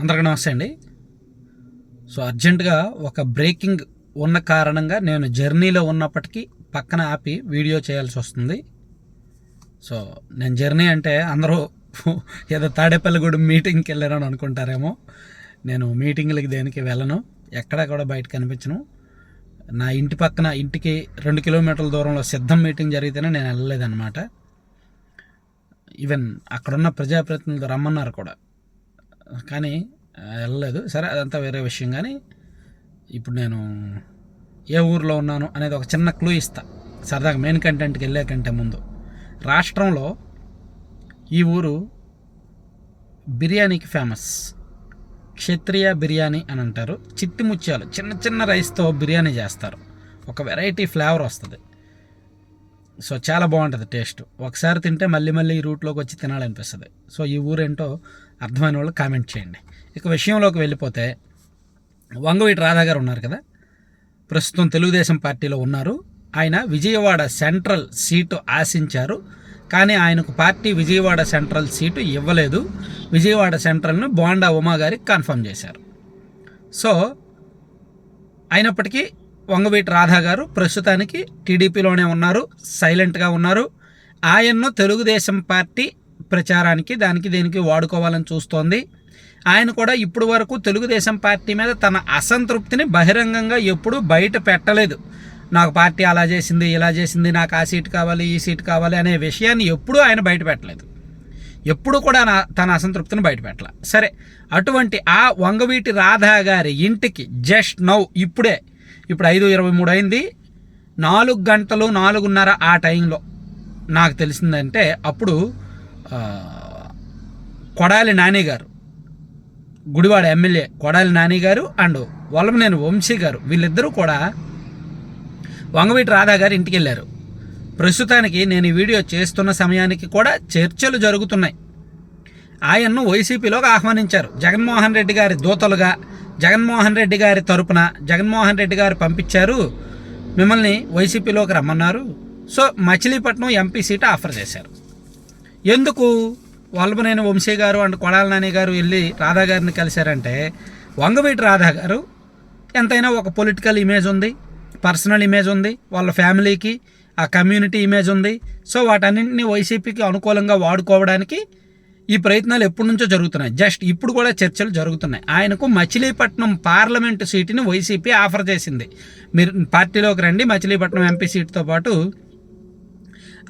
అందరికీ నమస్తే అండి. సో అర్జెంటుగా ఒక బ్రేకింగ్ ఉన్న కారణంగా నేను జర్నీలో ఉన్నప్పటికీ పక్కన ఆపి వీడియో చేయాల్సి వస్తుంది. సో నేను జర్నీ అంటే అందరూ ఏదో తాడేపల్లిగూడెం మీటింగ్కి వెళ్ళారని అనుకుంటారేమో. నేను మీటింగ్లకి దేనికి వెళ్ళను. ఎక్కడా కూడా బయట కనిపించను నా ఇంటి పక్కన ఇంటికి రెండు కిలోమీటర్ల దూరంలో సిద్ధం మీటింగ్ జరిగితేనే నేను వెళ్ళలేదన్నమాట. ఈవెన్ అక్కడున్న ప్రజాప్రతినిధులు రమ్మన్నారు కూడా. కానీ వెళ్ళలేదు. సరే అదంతా వేరే విషయం కానీ ఇప్పుడు నేను ఏ ఊర్లో ఉన్నాను అనేది ఒక చిన్న క్లూ ఇస్తా. సరదాగా మెయిన్ కంటెంట్కి వెళ్ళే కంటే ముందు. రాష్ట్రంలో ఈ ఊరు బిర్యానీకి ఫేమస్ క్షత్రియ బిర్యానీ అని అంటారు. చిట్టి ముత్యాలు చిన్న చిన్న రైస్తో బిర్యానీ చేస్తారు. ఒక వెరైటీ ఫ్లేవర్ వస్తుంది. సో చాలా బాగుంటుంది టేస్ట్. ఒకసారి తింటే మళ్ళీ మళ్ళీ ఈ రూట్లోకి వచ్చి తినాలనిపిస్తుంది. సో ఈ ఊరేంటో అర్థమైన వాళ్ళు కామెంట్ చేయండి. ఇక విషయంలోకి వెళ్ళిపోతే వంగవీటి రాధా గారు ఉన్నారు కదా? ప్రస్తుతం తెలుగుదేశం పార్టీలో ఉన్నారు. ఆయన విజయవాడ సెంట్రల్ సీటు ఆశించారు. కానీ ఆయనకు పార్టీ విజయవాడ సెంట్రల్ సీటు ఇవ్వలేదు. విజయవాడ సెంట్రల్ను బోండా ఉమా గారికి కన్ఫర్మ్ చేశారు. సో అయినప్పటికీ వంగవీటి రాధా గారు ప్రస్తుతానికి టీడీపీలోనే ఉన్నారు సైలెంట్గా ఉన్నారు. ఆయన్ను తెలుగుదేశం పార్టీ ప్రచారానికి దానికి దీనికి వాడుకోవాలని చూస్తోంది. ఆయన కూడా ఇప్పుడు వరకు తెలుగుదేశం పార్టీ మీద తన అసంతృప్తిని బహిరంగంగా ఎప్పుడూ బయట పెట్టలేదు. నాకు పార్టీ అలా చేసింది ఇలా చేసింది నాకు ఆ సీట్ కావాలి ఈ సీట్ కావాలి అనే విషయాన్ని ఎప్పుడూ ఆయన బయట పెట్టలేదు. ఎప్పుడు కూడా నా తన అసంతృప్తిని బయటపెట్టాల సరే అటువంటి ఆ వంగవీటి రాధా గారి ఇంటికి జస్ట్ నౌ ఇప్పుడే ఇప్పుడు ఐదు ఇరవై మూడు అయింది. నాలుగు గంటలు నాలుగున్నర ఆ టైంలో నాకు తెలిసిందంటే అప్పుడు కొడాలి నాని గారు గుడివాడ ఎమ్మెల్యే కొడాలి నాని గారు అండ్ వల్లభనేని వంశీ గారు వీళ్ళిద్దరూ కూడా వంగవీటి రాధా గారి ఇంటికి వెళ్ళారు. ప్రస్తుతానికి నేను ఈ వీడియో చేస్తున్న సమయానికి కూడా చర్చలు జరుగుతున్నాయి. ఆయన్ను వైసీపీలోకి ఆహ్వానించారు. జగన్మోహన్ రెడ్డి గారి దూతలుగా జగన్మోహన్ రెడ్డి గారి తరపున జగన్మోహన్ రెడ్డి గారు పంపించారు. మిమ్మల్ని వైసీపీలోకి రమ్మన్నారు. So Machilipatnam MP seat offer చేశారు. ఎందుకు? వల్లభనేని వంశీ గారు అండ్ కొడాల నాని గారు వెళ్ళి రాధా గారిని కలిశారంటే వంగవీటి రాధా గారు ఎంతైనా ఒక పొలిటికల్ ఇమేజ్ ఉంది పర్సనల్ ఇమేజ్ ఉంది వాళ్ళ ఫ్యామిలీకి ఆ కమ్యూనిటీ ఇమేజ్ ఉంది. సో వాటన్నింటినీ వైసీపీకి అనుకూలంగా వాడుకోవడానికి ఈ ప్రయత్నాలు ఎప్పటి నుంచో జరుగుతున్నాయి. జస్ట్ ఇప్పుడు కూడా చర్చలు జరుగుతున్నాయి. ఆయనకు మచిలీపట్నం పార్లమెంటు సీటుని వైసీపీ ఆఫర్ చేసింది. మీరు పార్టీలోకి రండి మచిలీపట్నం ఎంపీ సీటుతో పాటు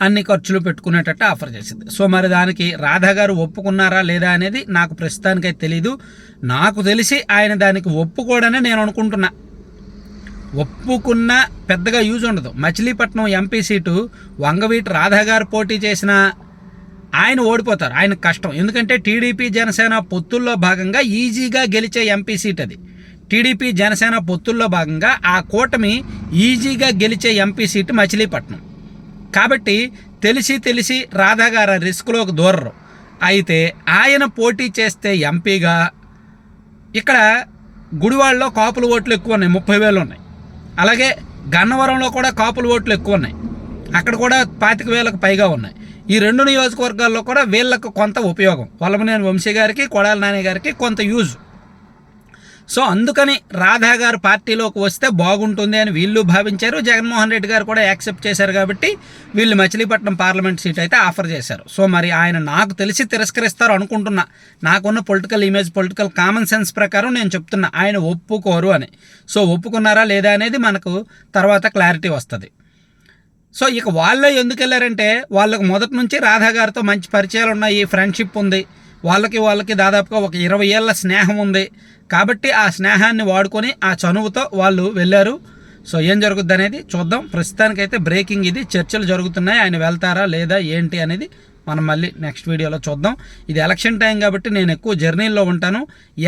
అన్ని ఖర్చులు పెట్టుకునేటట్టు ఆఫర్ చేసింది. సో మరి దానికి రాధా గారు ఒప్పుకున్నారా లేదా అనేది నాకు ప్రస్తుతానికైతే తెలీదు. నాకు తెలిసి ఆయన దానికి ఒప్పుకోడనే నేను అనుకుంటున్నా. ఒప్పుకున్న పెద్దగా యూజ్ ఉండదు. మచిలీపట్నం ఎంపీ సీటు వంగవీటి రాధా గారు పోటీ చేసిన ఆయన ఓడిపోతారు. ఆయన కష్టం. ఎందుకంటే టీడీపీ జనసేన పొత్తుల్లో భాగంగా ఈజీగా గెలిచే ఎంపీ సీట్ అది. టీడీపీ జనసేన పొత్తుల్లో భాగంగా ఆ కూటమి ఈజీగా గెలిచే ఎంపీ సీటు మచిలీపట్నం. కాబట్టి తెలిసి తెలిసి రాధాగారు రిస్క్లోకి దూరరు. అయితే ఆయన పోటీ చేస్తే ఎంపీగా ఇక్కడ గుడివాడలో కాపుల ఓట్లు ఎక్కువ ఉన్నాయి. ముప్పై వేలు ఉన్నాయి. అలాగే గన్నవరంలో కూడా కాపుల ఓట్లు ఎక్కువ ఉన్నాయి. అక్కడ కూడా పాతిక వేలకు పైగా ఉన్నాయి. ఈ రెండు నియోజకవర్గాల్లో కూడా వీళ్ళకు కొంత ఉపయోగం. వల్లభనేని వంశీ గారికి కొడాల నాని గారికి కొంత యూజ్. సో అందుకని రాధా గారు పార్టీలోకి వస్తే బాగుంటుంది అని వీళ్ళు భావించారు. జగన్మోహన్ రెడ్డి గారు కూడా యాక్సెప్ట్ చేశారు కాబట్టి వీళ్ళు మచిలీపట్నం పార్లమెంట్ సీట్ అయితే ఆఫర్ చేశారు. సో మరి ఆయన నాకు తెలిసి తిరస్కరిస్తారు అనుకుంటున్నా. నాకున్న political image political common sense ప్రకారం నేను చెప్తున్నా. ఆయన ఒప్పుకోరు అని. సో ఒప్పుకున్నారా లేదా అనేది మనకు తర్వాత క్లారిటీ వస్తుంది. సో ఇక వాళ్ళే ఎందుకు వెళ్ళారంటే వాళ్ళకు మొదటి నుంచి రాధా గారితో మంచి పరిచయాలు ఉన్నాయి ఫ్రెండ్షిప్ ఉంది. వాళ్ళకి వాళ్ళకి దాదాపుగా ఒక ఇరవై ఏళ్ళ స్నేహం ఉంది. కాబట్టి ఆ స్నేహాన్ని వాడుకొని ఆ చనువుతో వాళ్ళు వెళ్ళారు. సో ఏం జరుగుద్ది అనేది చూద్దాం. ప్రస్తుతానికైతే బ్రేకింగ్ ఇది. చర్చలు జరుగుతున్నాయి. ఆయన వెళ్తారా లేదా ఏంటి అనేది మనం మళ్ళీ నెక్స్ట్ వీడియోలో చూద్దాం. ఇది ఎలక్షన్ టైం కాబట్టి నేను ఎక్కువ జర్నీలో ఉంటాను.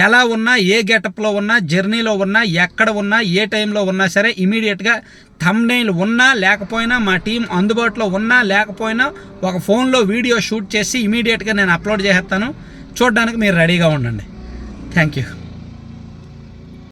ఎలా ఉన్నా ఏ గెటప్లో ఉన్నా జర్నీలో ఉన్నా ఎక్కడ ఉన్నా ఏ టైంలో ఉన్నా సరే ఇమీడియట్గా థంబ్నైల్ ఉన్నా లేకపోయినా మా టీం అందుబాటులో ఉన్నా లేకపోయినా ఒక ఫోన్లో వీడియో షూట్ చేసి ఇమీడియట్గా నేను అప్లోడ్ చేసేస్తాను. చూడడానికి మీరు రెడీగా ఉండండి. Thank you